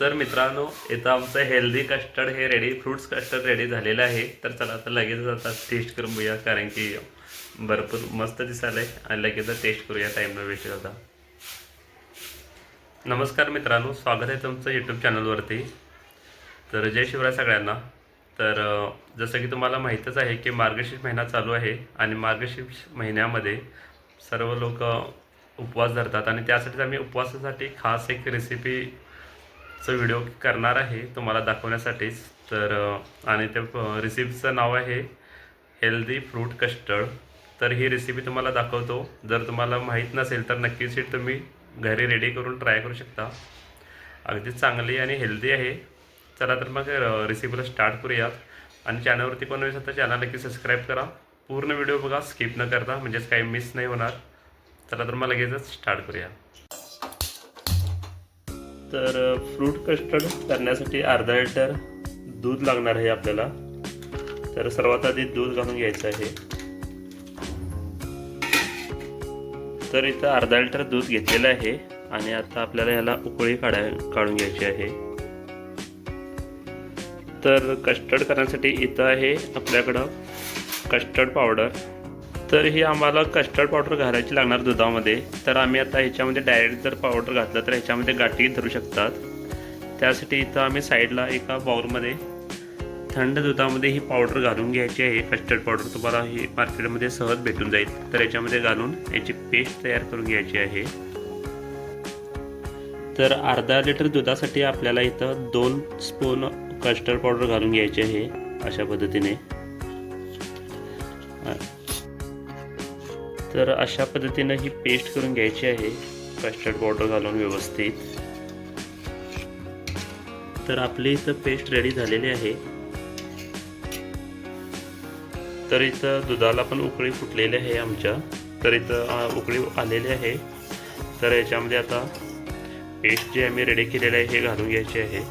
तर मित्रांनो इथं आमचं हेल्दी कस्टर्ड हे रेडी फ्रूट्स कस्टर्ड रेडी झालेलं आहे. तर चला आता लगेच आता टेस्ट करून बघूया कारण की भरपूर मस्त दिसायला आहे आणि लगेच टेस्ट करूया टाईम न वेस्ट करता. नमस्कार मित्रांनो स्वागत आहे तुमचं यूट्यूब चॅनलवरती तर जय शिवराय सगळ्यांना. तर जसं की तुम्हाला माहीतच आहे की मार्गशीर्ष महिना चालू आहे आणि मार्गशीर्ष महिन्यामध्ये सर्व लोक उपवास धरतात आणि त्यासाठीच आम्ही उपवासासाठी खास एक रेसिपी चा व्हिडिओ करणार आहे तुम्हाला दाखवण्यासाठीच. तर आणि त्या रेसिपीचं नाव आहे हेल्दी फ्रूट कस्टर्ड तर ही रेसिपी तुम्हाला दाखवतो. जर तुम्हाला माहीत नसेल तर नक्कीच ही तुम्ही घरी रेडी करून ट्राय करू शकता. अगदी चांगली आणि हेल्दी आहे. चला तर मग रेसिपीला स्टार्ट करूयात. आणि चॅनलवरती कोण वेळेस तर चॅनल नक्की सबस्क्राईब करा. पूर्ण व्हिडिओ बघा स्किप न करता म्हणजेच काही मिस नाही होणार. चला तर मग लगेचच स्टार्ट करूया तर फ्रूट कस्टर्ड करण्यासाठी अर्धा लिटर दूध लागणार आहे आपल्याला. तर सर्वात आधी दूध घालून घ्यायचं आहे. तर इथं अर्धा लिटर दूध घेतलेलं आहे आणि आता आपल्याला याला उकळी काढा काढून घ्यायची आहे. तर कस्टर्ड करण्यासाठी इथं आहे आपल्याकडं कस्टर्ड पावडर तर ही आम्हाला कस्टर्ड पावडर घालायची लागणार दुधामध्ये. तर आम्ही आता ह्याच्यामध्ये डायरेक्ट जर पावडर घातलं तर ह्याच्यामध्ये गाठी धरू शकतात. त्यासाठी इथं आम्ही साईडला एका बाउलमध्ये थंड दुधामध्ये ही पावडर घालून घ्यायची आहे. कस्टर्ड पावडर तुम्हाला ही मार्केटमध्ये सहज भेटून जाईल. तर याच्यामध्ये घालून याची पेस्ट तयार करून घ्यायची आहे. तर अर्धा लिटर दुधासाठी आपल्याला इथं दोन स्पून कस्टर्ड पावडर घालून घ्यायची आहे अशा पद्धतीने. तर अशा पद्धतीनं ही पेस्ट करून घ्यायची आहे. कस्टर्ड पावडर घालून व्यवस्थित. तर आपली इथं पेस्ट रेडी झालेली आहे. तर इथं दुधाला पण उकळी फुटलेली आहे आमच्या. तर इथं उकळी आलेली आहे. तर याच्यामध्ये आता पेस्ट जे आम्ही रेडी केलेलं आहे हे घालून घ्यायचे आहे.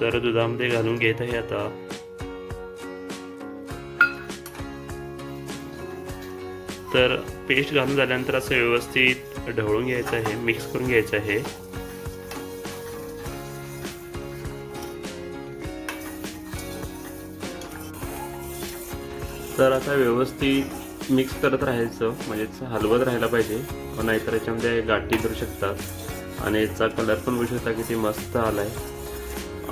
तर दुधामध्ये घालून घेत आहे आता. तर पेस्ट घालून झाल्यानंतर असं व्यवस्थित ढवळून घ्यायचं आहे मिक्स करून घ्यायचं आहे. तर आता व्यवस्थित मिक्स करत राहायचं म्हणजेच हलवत राहायला पाहिजे. नाहीतर याच्यामध्ये गाठी धरू शकतात. आणि याचा कलर पण बघू शकता किती मस्त आलाय.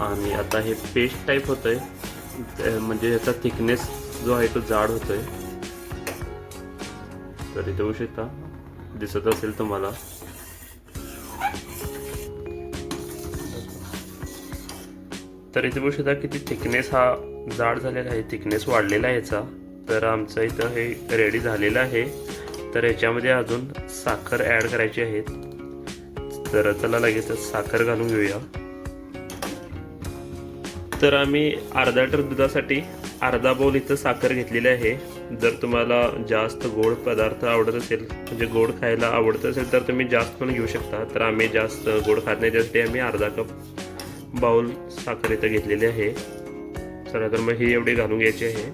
आणि आता हे पेस्ट टाईप होतं आहे म्हणजे याचा थिकनेस जो आहे तो जाड होतो आहे तर इथे बघू शकता. दिसत असेल तुम्हाला. तर इथे बघू शकता किती थिकनेस हा जाड झालेला आहे. थिकनेस वाढलेला आहे याचा. तर आमचं इथं हे रेडी झालेलं आहे. तर याच्यामध्ये अजून साखर ॲड करायची आहे. तर त्याला लगेच साखर घालून घेऊया. तर आम्ही अर्धा लिटर दुधासाठी अर्धा बोल इथं साखर घेतलेली आहे. जर तुम्हाला जास्त गोड पदार्थ आवडत असेल म्हणजे गोड खायला आवडत असेल तर तुम्ही जास्त पण घेऊ शकता. तर आम्ही जास्त गोड खात नाही त्यासाठी आम्ही अर्धा कप बाउल साखर इथं घेतलेली आहे. चला तर मग ही एवढी घालून घ्यायची आहे.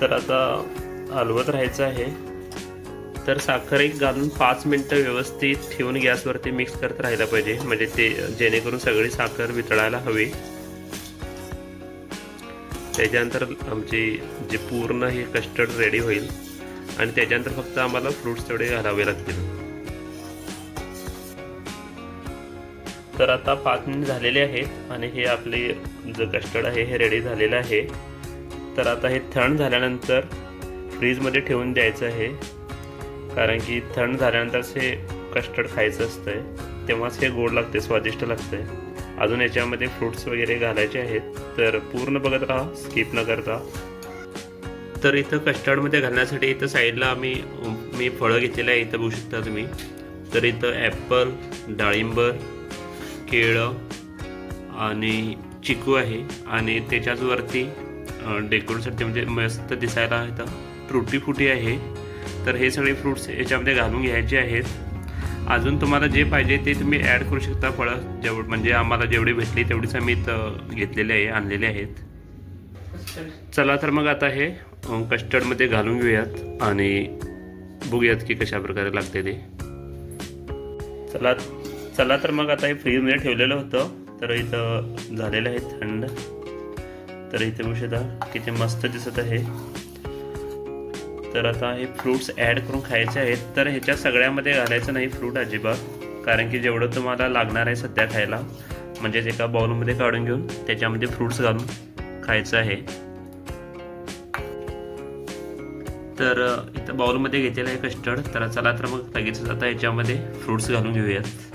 तर आता हलवत राहायचं आहे. तर साखर एक घालून पाच मिनटं व्यवस्थित ठेवून गॅसवरती मिक्स करत राहायला पाहिजे. म्हणजे ते जेणेकरून सगळी साखर वितळायला हवी. त्याच्यानंतर आमची जे पूर्ण हे कस्टर्ड रेडी होईल. आणि त्याच्यानंतर फक्त आम्हाला फ्रुट्स तेवढे घालावे लागतील. तर आता पाच मिनिट झालेले आहेत आणि हे आपले जे कस्टर्ड आहे हे रेडी झालेलं आहे. तर आता हे थंड झाल्यानंतर फ्रीजमध्ये ठेवून द्यायचं आहे. कारण की थंड झाल्यानंतरच हे कस्टर्ड खायचं असतंय तेव्हाच हे गोड लागते स्वादिष्ट लागते अजून याच्यामध्ये फ्रुट्स वगैरे घालायचे आहेत तर पूर्ण बघत राहा स्किप न करता. तर इथं कस्टर्डमध्ये घालण्यासाठी इथं साईडला आम्ही मी फळं घेतलेलं आहे इथं बघू शकता तुम्ही. तर इथं ॲपल डाळिंबर केळं आणि चिकू आहे. आणि त्याच्याचवरती डेकोरेशनसाठी म्हणजे मस्त दिसायला इथं ट्रुटी फुटी आहे. तर हे सगळे फ्रुट्स याच्यामध्ये घालून घ्यायचे आहेत. अजून तुम्हाला जे पाहिजे ते तुम्ही ॲड करू शकता फळं जेव म्हणजे आम्हाला जेवढी भेटली तेवढीच आम्ही इथं घेतलेले आहे आणलेले आहेत. चला तर मग आता हे कस्टर्डमध्ये घालून घेऊयात आणि बघूयात की कशा प्रकारे लागते ते. चला चला तर मग आता हे फ्रीजमध्ये ठेवलेलं होतं तर इथं झालेलं आहे थंड. तर इथे बघू शकता किती मस्त दिसत आहे. तर आता हे फ्रूट्स ॲड करून खायचे आहेत. तर ह्याच्या सगळ्यामध्ये घालायचं नाही फ्रूट अजिबात. कारण की जेवढं तुम्हाला लागणार आहे सध्या खायला म्हणजेच एका बाउलमध्ये काढून घेऊन त्याच्यामध्ये फ्रूट्स घालून खायचं आहे. तर इथं बाउलमध्ये घेतलेलं आहे कस्टर्ड तर चला तर मग लगेचच आता याच्यामध्ये फ्रूट्स घालून घेऊयात.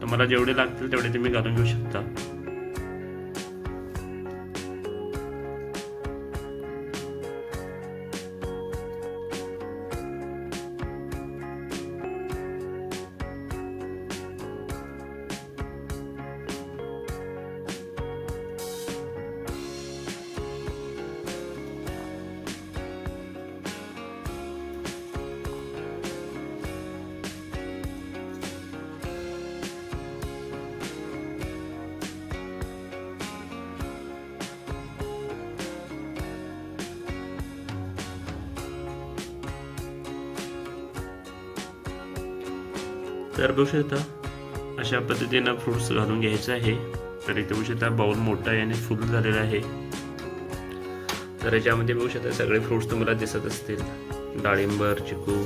तुम्हाला जेवढे लागतील तेवढे तुम्ही घालून घेऊ शकता. तर बघू शकता. अशा पद्धतीनं फ्रूट्स घालून घ्यायचं आहे. तर इथे बघू शकता बाउल मोठा याने फुल झालेला आहे. तर याच्यामध्ये बघू शकता सगळे फ्रूट्स तुम्हाला दिसत असतील. डाळिंबर चिकू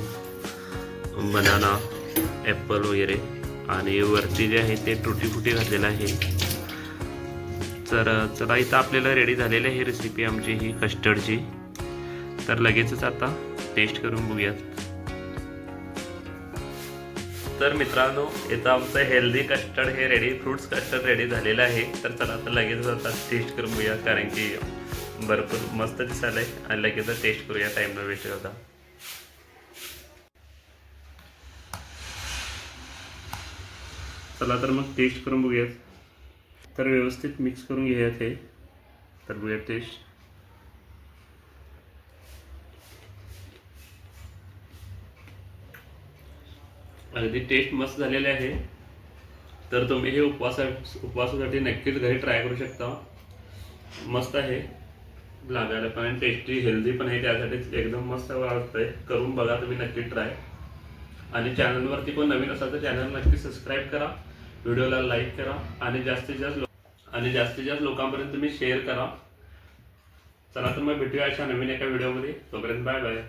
बनाना ॲपल वगैरे. आणि वरती जे आहे ते टुटी फुटी घातलेलं आहे. तर चला इथं आपल्याला रेडी झालेली आहे रेसिपी आमची ही कस्टर्डची तर लगेचच आता टेस्ट करून बघूयात. तर मित्रांनो इथं आमचं हेल्दी कस्टर्ड हे रेडी फ्रुट्स कस्टर्ड रेडी झालेलं आहे. तर चला आता लगेच आता टेस्ट करून बघूया कारण की भरपूर मस्त दिसायला आहे आणि लगेच टेस्ट करूया टाईमला न वेस्ट होता चला तर मग टेस्ट करून बघूयात. तर व्यवस्थित मिक्स करून घेऊयात हे. तर बघूया टेस्ट अगदी टेस्ट मस्त झालेले आहे. तर तुम्ही हे उपवासा उपवासासाठी नक्कीच घरी ट्राय करू शकता. मस्त आहे. लागायला पण आणि टेस्टी हेल्दी पण आहे. त्यासाठी एकदम मस्त वाटतंय. करून बघा तुम्ही नक्की ट्राय आणि चॅनलवरती पण नवीन असाल तर चॅनल नक्की सबस्क्राईब करा. व्हिडिओला लाईक करा. आणि जास्तीत जास्त आणि जास्तीत जास्त लोकांपर्यंत तुम्ही शेअर करा. चला तर मग भेटूया अशा नवीन एका व्हिडिओमध्ये तोपर्यंत बाय बाय